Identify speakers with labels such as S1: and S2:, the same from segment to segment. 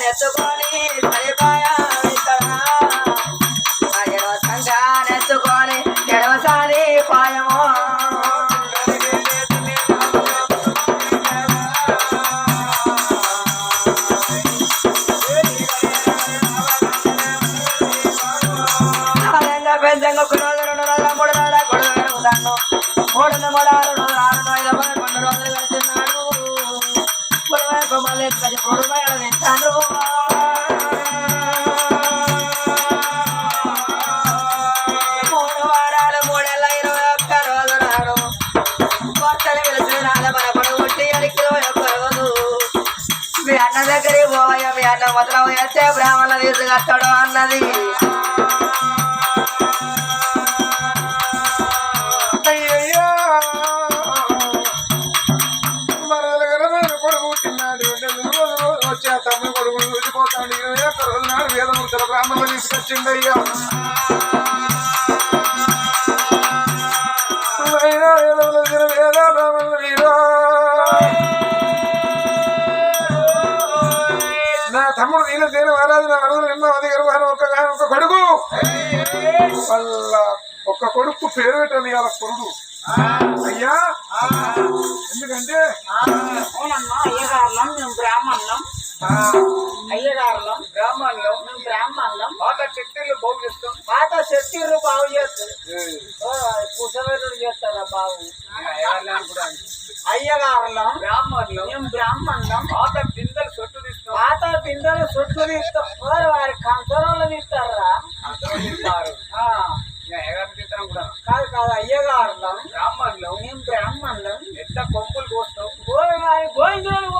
S1: నెత్తుకొని సరిపాయా పెంచంగా ఒక రోజు రెండు రోజులు మూడు రోజుల గొడవ పెరుగుతాను మూడు మూడు ఆరు రోజులు ఆరు ఐదు పదకొండు రోజులు వెళ్తున్నాడు గొడవ కొమ్మలు ఎత్తుకొని మూడు బయలు మూడు వారాలు మూడేళ్ళ ఇరవై ఒక్క రోజు నాడు కొత్తని పిలిచిన నాన్న మన అడిగి ఒక్క రోజు. మీ అన్న దగ్గరికి పోయా మీ అన్న మొదలు వేస్తే బ్రాహ్మణ తీసుకొస్తాడు అన్నది.
S2: ఒక్క బ్రాహ్మణులు తీసుకొచ్చిండయ్యా వేద నా తమ్ముడు దీని దేని వారాది నా వరదలు ఎన్నో అది గర్భాన ఒక కొడుకు. వాళ్ళ ఒక్క కొడుకు పేరు పెట్టండి వాళ్ళ కొడుకు. అయ్యా ఎందుకంటే?
S3: బ్రాహ్మణం. అయ్యగారులం బ్రాహ్మణులం మేము బ్రాహ్మణులం.
S2: పాత చెట్టులు భోగిస్తాం
S3: పాత శక్తిలు బాగు చేస్తారు కుసవేరుడు చేస్తారా బాగు
S2: కూడా
S3: అయ్యగారులం
S2: బ్రాహ్మణులు.
S3: మేము బ్రాహ్మణులం.
S2: పాత బిందెలు సొట్టు తీస్తాం.
S3: పాత బిందెలు చుట్టూ తీస్తాం. వారు వారి కంచరంలో తీస్తారా?
S2: కూడా.
S3: కాదు కాదు అయ్యగారులం.
S2: బ్రాహ్మణులు.
S3: మేము బ్రాహ్మణులం.
S2: ఎట్ట కొమ్ములు కోస్తాం?
S3: గోరి వారి గోవిందులు.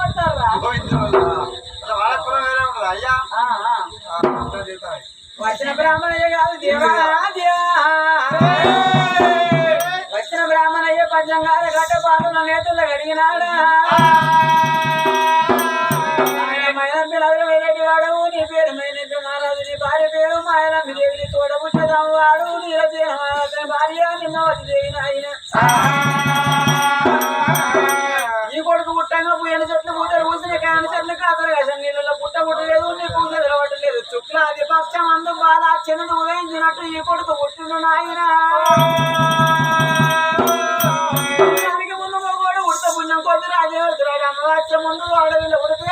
S3: వచ్చిన బ్రాహ్మణయ్య కాదు దేవారాధ్య వచ్చిన బ్రాహ్మణయ్య పంచంగాల గడ్డ పాటల నేతలు అడిగినాడా పిల్లలు వేరేటి వాడవు నీ పేరు మైనట్టు మహారాజు నీ భార్య పేరు మాయనమ్మి దేవిని తోడబుట్టదాము వాడు నీరసేన భార్య నిమ్మవతి దేవి నాయన బాధ చంద్రుడు ఉదయించినట్టు ఈ కొడుకు పుట్టిన నాయన. దానికి ముందు మగవాడు ఉడత పుణ్యం కొద్ది రాజేవతురాడు అమ్మవాచ్య ముందు అడవిలో ఉడితే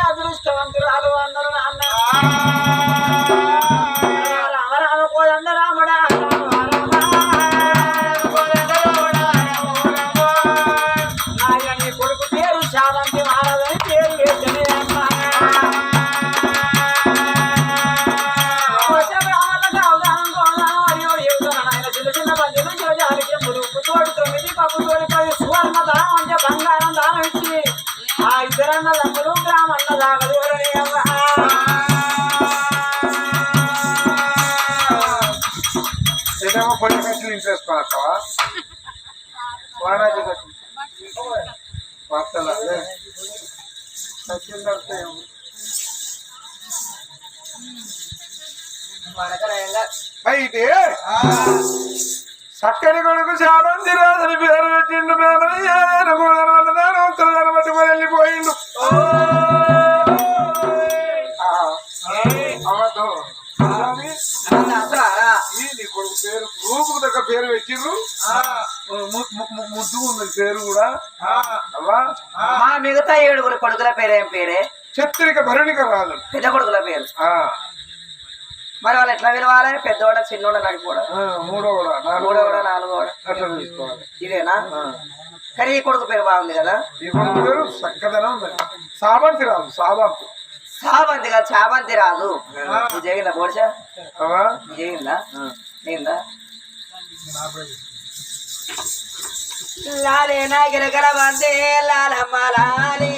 S3: తోడు సువర్ణ దానం అంటే బంగారం దానం ఇచ్చి ఆ. ఇద్దరన్న లంబలు గ్రామన్న దాగలు
S2: ఏదేమో కొన్ని ఖర్చులు ఇంట్రెస్ట్ కొనస్తావా వారాజీ ఖర్చు వస్తలా ఖర్చులు అయితే చక్కని కొడుకు శామంతి రాజని పేరు పెట్టిండు మేమయ్యాను ఉత్తరాలు పట్టుకొని వెళ్ళిపోయిండు. నీ కొడుకు పేరు రూపుకు దగ్గర పేరు పెట్టిండ్రు ఉంది పేరు కూడా. అవ్వా?
S1: మా మిగతా ఏడుగురు కొడుకుల పేరు ఏం పేరే?
S2: చెత్తిరిక భరణిక రాదు
S1: పెద్ద కొడుకుల పేరు. మరి వాళ్ళు ఎట్లా పిలవాలి? పెద్దోడ చిన్నోడ నడిపోడ
S2: ఆ, మూడో కూడా నాలుగో
S1: ఇదేనా. కానీ ఈ కొడుకు పేరు బాగుంది కదా?
S2: ఈ కొడుకు పేరు చక్కదనం సాబంతి రాదు సాబంతు
S1: చాబంతి కదా చాబంతి రాదు జరిగిందా బోడిసా జరిగిందా జరిగిందా లాలే నాగిరగర వందే లాలమ్మ లాలి.